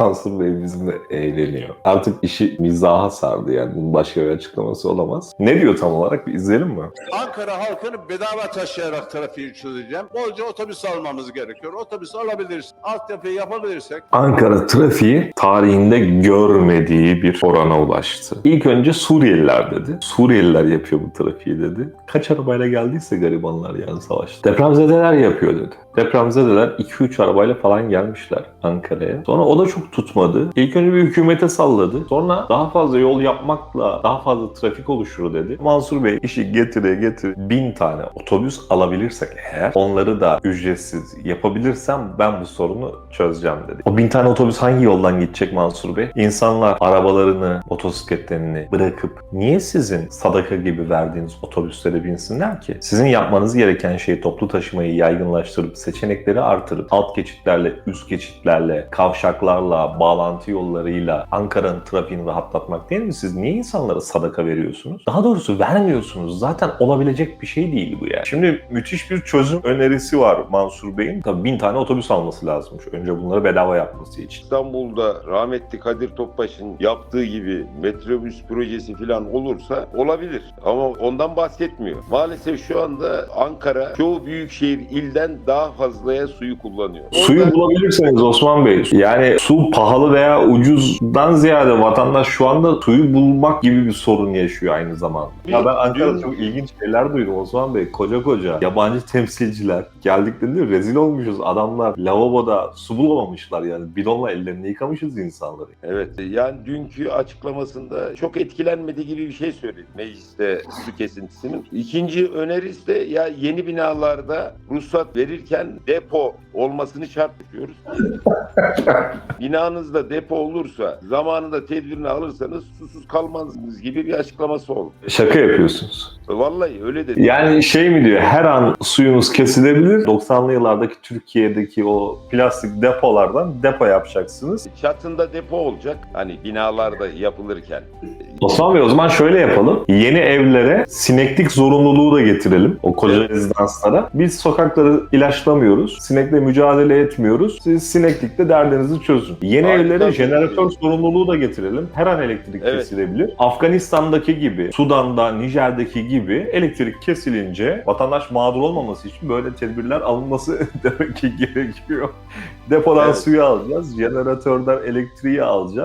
Mansur Bey bizimle eğleniyor. Artık işi mizaha sardı yani. Bunun başka bir açıklaması olamaz. Ne diyor tam olarak bir izleyelim mi? Ankara halkını bedava taşıyarak trafiği çözeceğim. Bolca otobüs almamız gerekiyor. Otobüs alabiliriz. Altyapıyı yapabilirsek Ankara trafiği tarihinde görmediği bir orana ulaştı. İlk önce Suriyeliler dedi. Suriyeliler yapıyor bu trafiği dedi. Kaç arabayla geldiyse garibanlar yani savaşta. Depremzedeler yapıyor dedi. Depremzedeler 2-3 arabayla falan gelmişler Ankara'ya. Sonra o da çok tutmadı. İlk önce bir hükümete salladı. Sonra daha fazla yol yapmakla daha fazla trafik oluşur dedi. Mansur Bey işi getire getire bin tane otobüs alabilirsek eğer onları da ücretsiz yapabilirsem ben bu sorunu çözeceğim dedi. O bin tane otobüs hangi yoldan gidecek Mansur Bey? İnsanlar arabalarını, motosikletlerini bırakıp niye sizin sadaka gibi verdiğiniz otobüslere binsinler ki? Sizin yapmanız gereken şey toplu taşımayı yaygınlaştırıp seçenekleri artırıp alt geçitlerle, üst geçitlerle, kavşaklarla, bağlantı yollarıyla Ankara'nın trafiğini rahatlatmak değil mi? Siz niye insanlara sadaka veriyorsunuz? Daha doğrusu vermiyorsunuz. Zaten olabilecek bir şey değil bu yani. Şimdi müthiş bir çözüm önerisi var Mansur Bey'in. Tabii bin tane otobüs alması lazımmış. Önce bunları bedava yapması için. İstanbul'da rahmetli Kadir Topbaş'ın yaptığı gibi metrobüs projesi falan olursa olabilir. Ama ondan bahsetmiyor. Maalesef şu anda Ankara çoğu büyükşehir ilden daha fazlaya suyu kullanıyor. Suyu bulabilirseniz Osman Bey, yani su pahalı veya ucuzdan ziyade vatandaş şu anda suyu bulmak gibi bir sorun yaşıyor aynı zamanda. Ya ben Ankara'da çok ilginç şeyler duydum Osman Bey. Koca koca yabancı temsilciler geldiklerinde rezil olmuşuz. Adamlar lavaboda su bulamamışlar yani. Bidonla ellerini yıkamışız insanları. Evet yani dünkü açıklamasında çok etkilenmedi gibi bir şey söyledi mecliste su kesintisinin. İkinci önerisi de ya yeni binalarda ruhsat verirken depo olmasını şart yapıyoruz. Binanızda depo olursa zamanında tedbirini alırsanız susuz kalmazsınız gibi bir açıklaması oldu. Şaka yapıyorsunuz. Vallahi öyle dedi. Yani şey mi diyor her an suyunuz kesilebilir. 90'lı yıllardaki Türkiye'deki o plastik depolardan depo yapacaksınız. Çatında depo olacak hani binalarda yapılırken. Osman Bey o zaman şöyle yapalım. Yeni evlere sineklik zorunluluğu da getirelim. O koca rezidanslara. Biz sokakları ilaçlamıyoruz. Sinekle mücadele etmiyoruz. Siz sineklikle derdinizi çözün. Yeni Harika evlere jeneratör şey. sorumluluğu da getirelim. Her an elektrik Evet. kesilebilir. Afganistan'daki gibi, Sudan'da, Nijer'deki gibi elektrik kesilince vatandaş mağdur olmaması için böyle tedbirler alınması demek ki gerekiyor. Depodan Evet. suyu alacağız, jeneratörden elektriği alacağız.